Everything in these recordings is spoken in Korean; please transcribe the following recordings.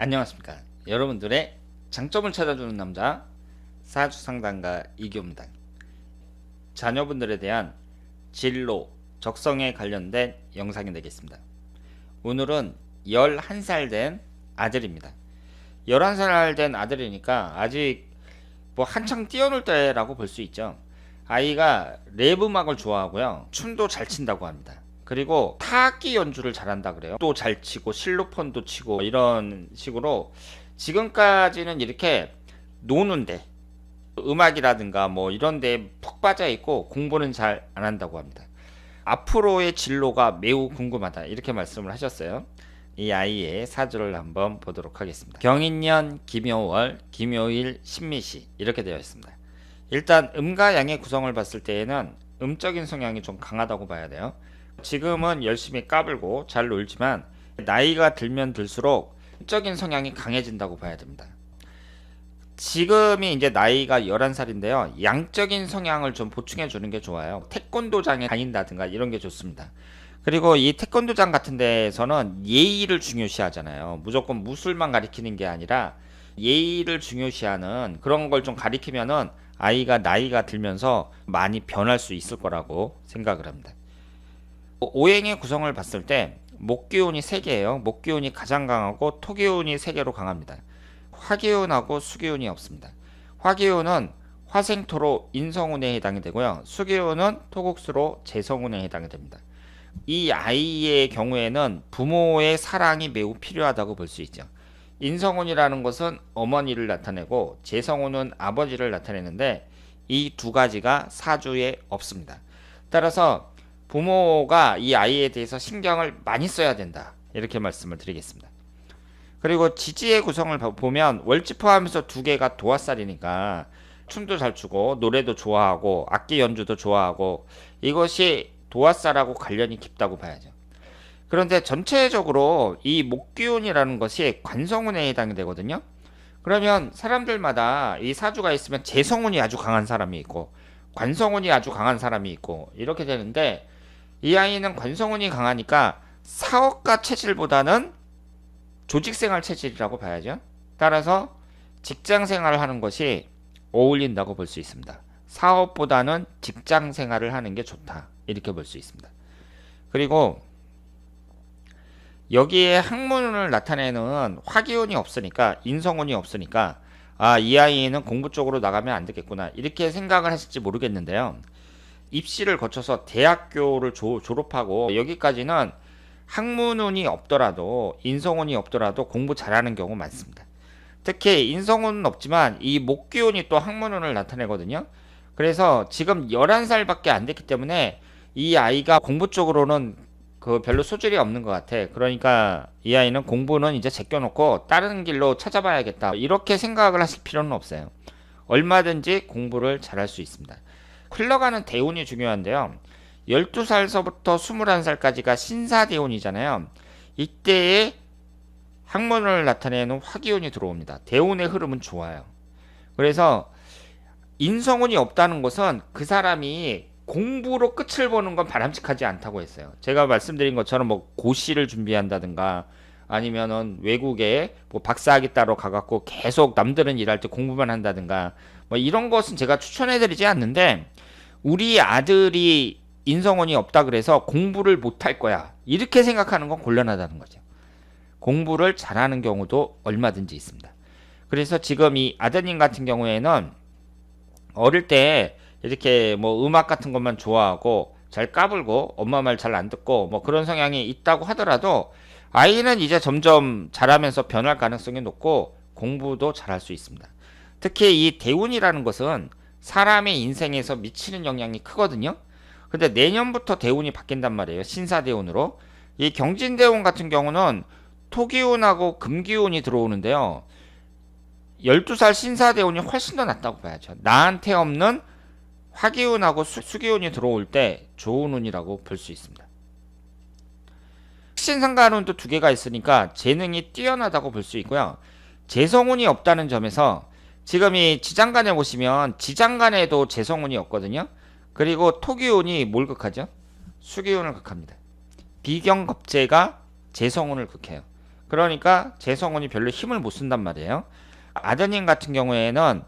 안녕하십니까. 여러분들의 장점을 찾아주는 남자 사주 상담가 이교입니다. 자녀분들에 대한 진로 적성에 관련된 영상이 되겠습니다. 오늘은 11살 된 아들입니다. 11살 된 아들이니까 아직 뭐 한창 뛰어놀 때라고 볼 수 있죠. 아이가 랩 음악을 좋아하고요. 춤도 잘 친다고 합니다 그리고 타악기 연주를 잘한다 그래요. 또 잘 치고 실로폰도 치고 이런 식으로 지금까지는 이렇게 노는데 음악이라든가 뭐 이런 데에 푹 빠져 있고 공부는 잘 안 한다고 합니다. 앞으로의 진로가 매우 궁금하다 이렇게 말씀을 하셨어요. 이 아이의 사주를 한번 보도록 하겠습니다. 경인년 김효월 김효일 신미시 이렇게 되어 있습니다. 일단 음과 양의 구성을 봤을 때에는 음적인 성향이 좀 강하다고 봐야 돼요. 지금은 열심히 까불고 잘 놀지만 나이가 들면 들수록 음적인 성향이 강해진다고 봐야 됩니다. 지금이 이제 나이가 11살인데요. 양적인 성향을 좀 보충해 주는 게 좋아요. 태권도장에 다닌다든가 이런 게 좋습니다. 그리고 이 태권도장 같은 데에서는 예의를 중요시하잖아요. 무조건 무술만 가리키는 게 아니라 예의를 중요시하는 그런 걸 좀 가리키면은 아이가 나이가 들면서 많이 변할 수 있을 거라고 생각을 합니다. 오행의 구성을 봤을 때 목기운이 3개예요. 목기운이 가장 강하고 토기운이 3개로 강합니다. 화기운하고 수기운이 없습니다. 화기운은 화생토로 인성운에 해당이 되고요. 수기운은 토국수로 재성운에 해당이 됩니다. 이 아이의 경우에는 부모의 사랑이 매우 필요하다고 볼 수 있죠. 인성운이라는 것은 어머니를 나타내고 재성운은 아버지를 나타내는데 이 두 가지가 사주에 없습니다. 따라서 부모가 이 아이에 대해서 신경을 많이 써야 된다. 이렇게 말씀을 드리겠습니다. 그리고 지지의 구성을 보면 월지 포함해서 두 개가 도화살이니까 춤도 잘 추고 노래도 좋아하고 악기 연주도 좋아하고 이것이 도화살하고 관련이 깊다고 봐야죠. 그런데 전체적으로 이 목기운이라는 것이 관성운에 해당이 되거든요. 그러면 사람들마다 이 사주가 있으면 재성운이 아주 강한 사람이 있고 관성운이 아주 강한 사람이 있고 이렇게 되는데 이 아이는 관성운이 강하니까 사업가 체질보다는 조직생활 체질이라고 봐야죠. 따라서 직장 생활을 하는 것이 어울린다고 볼 수 있습니다. 사업보다는 직장 생활을 하는 게 좋다. 이렇게 볼 수 있습니다. 그리고 여기에 학문을 나타내는 화기운이 없으니까 인성운이 없으니까 아, 이 아이는 공부 쪽으로 나가면 안 되겠구나. 이렇게 생각을 하실지 모르겠는데요. 입시를 거쳐서 대학교를 조, 졸업하고 여기까지는 학문운이 없더라도 인성운이 없더라도 공부 잘하는 경우 많습니다. 특히 인성운은 없지만 이 목기운이 또 학문운을 나타내거든요. 그래서 지금 11살밖에 안 됐기 때문에 이 아이가 공부 쪽으로는 그 별로 소질이 없는 것 같아. 그러니까 이 아이는 공부는 이제 제껴놓고 다른 길로 찾아봐야겠다. 이렇게 생각을 하실 필요는 없어요. 얼마든지 공부를 잘할 수 있습니다. 흘러가는 대운이 중요한데요. 12살서부터 21살까지가 신사대운이잖아요. 이때에 학문을 나타내는 화기운이 들어옵니다. 대운의 흐름은 좋아요. 그래서 인성운이 없다는 것은 그 사람이 공부로 끝을 보는 건 바람직하지 않다고 했어요. 제가 말씀드린 것처럼 뭐 고시를 준비한다든가 아니면은 외국에 뭐 박사학위 따러 가갖고 계속 남들은 일할 때 공부만 한다든가 뭐 이런 것은 제가 추천해드리지 않는데 우리 아들이 인성원이 없다 그래서 공부를 못할 거야 이렇게 생각하는 건 곤란하다는 거죠. 공부를 잘하는 경우도 얼마든지 있습니다. 그래서 지금 이 아드님 같은 경우에는 어릴 때 이렇게 뭐 음악 같은 것만 좋아하고 잘 까불고 엄마 말 잘 안 듣고 뭐 그런 성향이 있다고 하더라도 아이는 이제 점점 자라면서 변할 가능성이 높고 공부도 잘할 수 있습니다. 특히 이 대운이라는 것은 사람의 인생에서 미치는 영향이 크거든요. 근데 내년부터 대운이 바뀐단 말이에요. 신사 대운으로. 이 경진 대운 같은 경우는 토기운하고 금기운이 들어오는데요. 12살 신사 대운이 훨씬 더 낫다고 봐야죠. 나한테 없는 화기운하고 수, 기운이 들어올 때 좋은 운이라고 볼 수 있습니다. 신상가운도 두 개가 있으니까 재능이 뛰어나다고 볼 수 있고요. 재성운이 없다는 점에서 지금 이 지장간에 보시면 지장간에도 재성운이 없거든요. 그리고 토기운이 뭘 극하죠? 수기운을 극합니다. 비경겁제가 재성운을 극해요. 그러니까 재성운이 별로 힘을 못 쓴단 말이에요. 아드님 같은 경우에는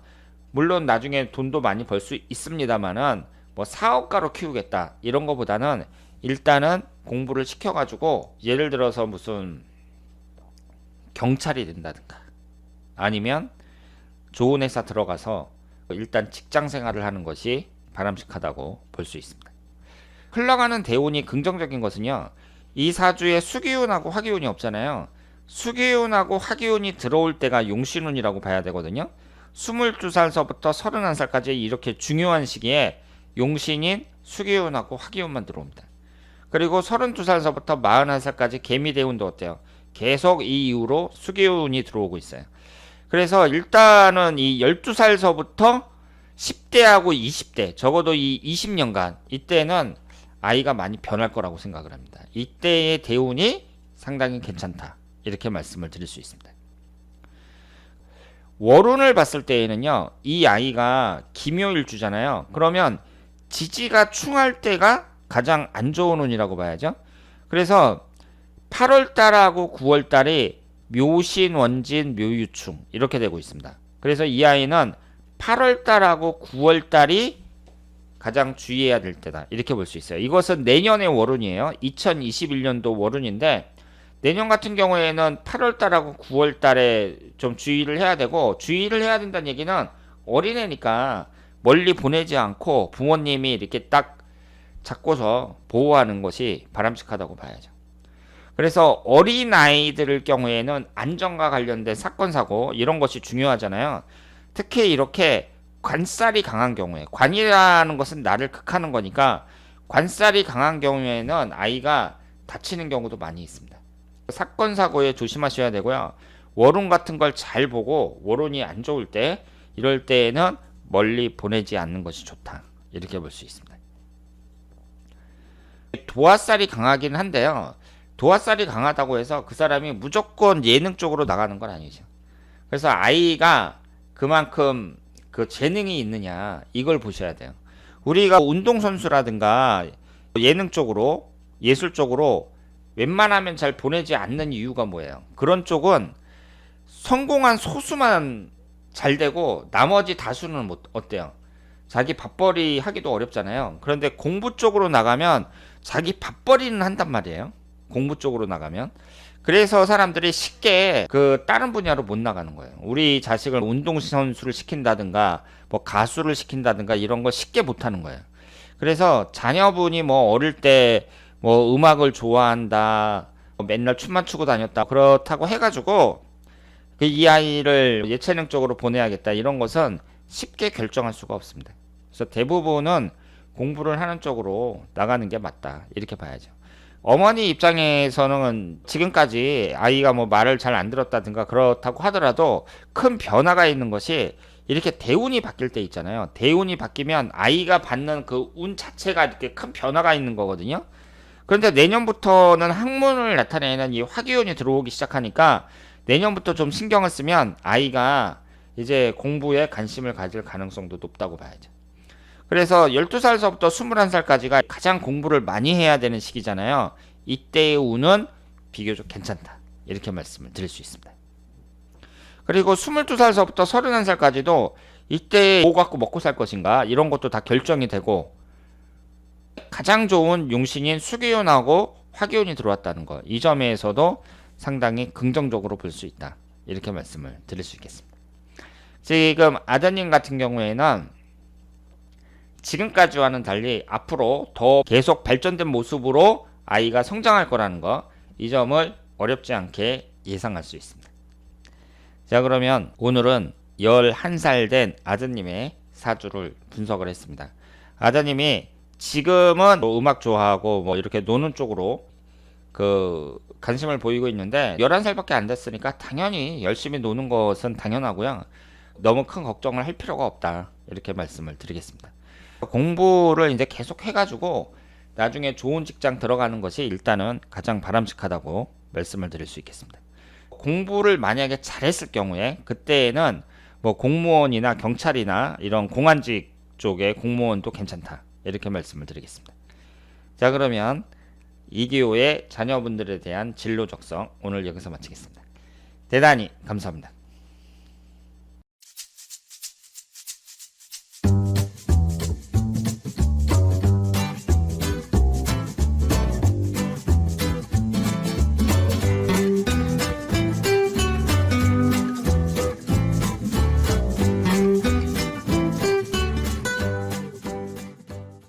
물론 나중에 돈도 많이 벌 수 있습니다만은 뭐 사업가로 키우겠다 이런 거보다는 일단은 공부를 시켜가지고 예를 들어서 무슨 경찰이 된다든가 아니면 좋은 회사 들어가서 일단 직장 생활을 하는 것이 바람직하다고 볼 수 있습니다. 흘러가는 대운이 긍정적인 것은요. 이 사주에 수기운하고 화기운이 없잖아요. 수기운하고 화기운이 들어올 때가 용신운이라고 봐야 되거든요. 22살서부터 31살까지 이렇게 중요한 시기에 용신인 수기운하고 화기운만 들어옵니다. 그리고 32살서부터 41살까지 개미대운도 어때요? 계속 이 이후로 수기운이 들어오고 있어요. 그래서 일단은 이 12살서부터 10대하고 20대, 적어도 이 20년간, 이때는 아이가 많이 변할 거라고 생각을 합니다. 이때의 대운이 상당히 괜찮다. 이렇게 말씀을 드릴 수 있습니다. 월운을 봤을 때에는요, 이 아이가 기묘일주잖아요. 그러면 지지가 충할 때가 가장 안 좋은 운이라고 봐야죠. 그래서 8월 달하고 9월 달이 묘신, 원진, 묘유충 이렇게 되고 있습니다. 그래서 이 아이는 8월 달하고 9월 달이 가장 주의해야 될 때다. 이렇게 볼 수 있어요. 이것은 내년의 월운이에요. 2021년도 월운인데 내년 같은 경우에는 8월 달하고 9월 달에 좀 주의를 해야 되고 주의를 해야 된다는 얘기는 어린애니까 멀리 보내지 않고 부모님이 이렇게 딱 잡고서 보호하는 것이 바람직하다고 봐야죠. 그래서 어린 아이들의 경우에는 안전과 관련된 사건 사고 이런 것이 중요하잖아요. 특히 이렇게 관살이 강한 경우에 관이라는 것은 나를 극하는 거니까 관살이 강한 경우에는 아이가 다치는 경우도 많이 있습니다. 사건 사고에 조심하셔야 되고요. 월운 같은 걸 잘 보고 월운이 안 좋을 때 이럴 때에는 멀리 보내지 않는 것이 좋다. 이렇게 볼 수 있습니다. 도화살이 강하긴 한데요. 도화살이 강하다고 해서 그 사람이 무조건 예능 쪽으로 나가는 건 아니죠. 그래서 아이가 그만큼 그 재능이 있느냐 이걸 보셔야 돼요. 우리가 운동선수라든가 예능 쪽으로 예술 쪽으로 웬만하면 잘 보내지 않는 이유가 뭐예요? 그런 쪽은 성공한 소수만 잘 되고 나머지 다수는 못 어때요? 자기 밥벌이 하기도 어렵잖아요. 그런데 공부 쪽으로 나가면 자기 밥벌이는 한단 말이에요. 공부 쪽으로 나가면. 그래서 사람들이 쉽게 그 다른 분야로 못 나가는 거예요. 우리 자식을 운동선수를 시킨다든가 뭐 가수를 시킨다든가 이런 거 쉽게 못 하는 거예요. 그래서 자녀분이 뭐 어릴 때 뭐 음악을 좋아한다, 뭐 맨날 춤만 추고 다녔다 그렇다고 해가지고 그이 아이를 예체능 쪽으로 보내야겠다 이런 것은 쉽게 결정할 수가 없습니다. 그래서 대부분은 공부를 하는 쪽으로 나가는 게 맞다 이렇게 봐야죠. 어머니 입장에서는 지금까지 아이가 뭐 말을 잘 안 들었다든가 그렇다고 하더라도 큰 변화가 있는 것이 이렇게 대운이 바뀔 때 있잖아요. 대운이 바뀌면 아이가 받는 그 운 자체가 이렇게 큰 변화가 있는 거거든요. 그런데 내년부터는 학문을 나타내는 이 화기운이 들어오기 시작하니까 내년부터 좀 신경을 쓰면 아이가 이제 공부에 관심을 가질 가능성도 높다고 봐야죠. 그래서 12살서부터 21살까지가 가장 공부를 많이 해야 되는 시기잖아요. 이때의 운은 비교적 괜찮다. 이렇게 말씀을 드릴 수 있습니다. 그리고 22살서부터 31살까지도 이때 뭐 갖고 먹고 살 것인가 이런 것도 다 결정이 되고 가장 좋은 용신인 수기운하고 화기운이 들어왔다는 것. 이 점에서도 상당히 긍정적으로 볼 수 있다. 이렇게 말씀을 드릴 수 있겠습니다. 지금 아드님 같은 경우에는 지금까지와는 달리 앞으로 더 계속 발전된 모습으로 아이가 성장할 거라는 거, 이 점을 어렵지 않게 예상할 수 있습니다. 자, 그러면 오늘은 11살 된 아드님의 사주를 분석을 했습니다. 아드님이 지금은 뭐 음악 좋아하고 뭐 이렇게 노는 쪽으로 그 관심을 보이고 있는데 11살밖에 안 됐으니까 당연히 열심히 노는 것은 당연하고요. 너무 큰 걱정을 할 필요가 없다. 이렇게 말씀을 드리겠습니다. 공부를 이제 계속 해가지고 나중에 좋은 직장 들어가는 것이 일단은 가장 바람직하다고 말씀을 드릴 수 있겠습니다. 공부를 만약에 잘했을 경우에 그때는 뭐 공무원이나 경찰이나 이런 공안직 쪽의 공무원도 괜찮다. 이렇게 말씀을 드리겠습니다. 자, 그러면 이디오의 자녀분들에 대한 진로 적성 오늘 여기서 마치겠습니다. 대단히 감사합니다.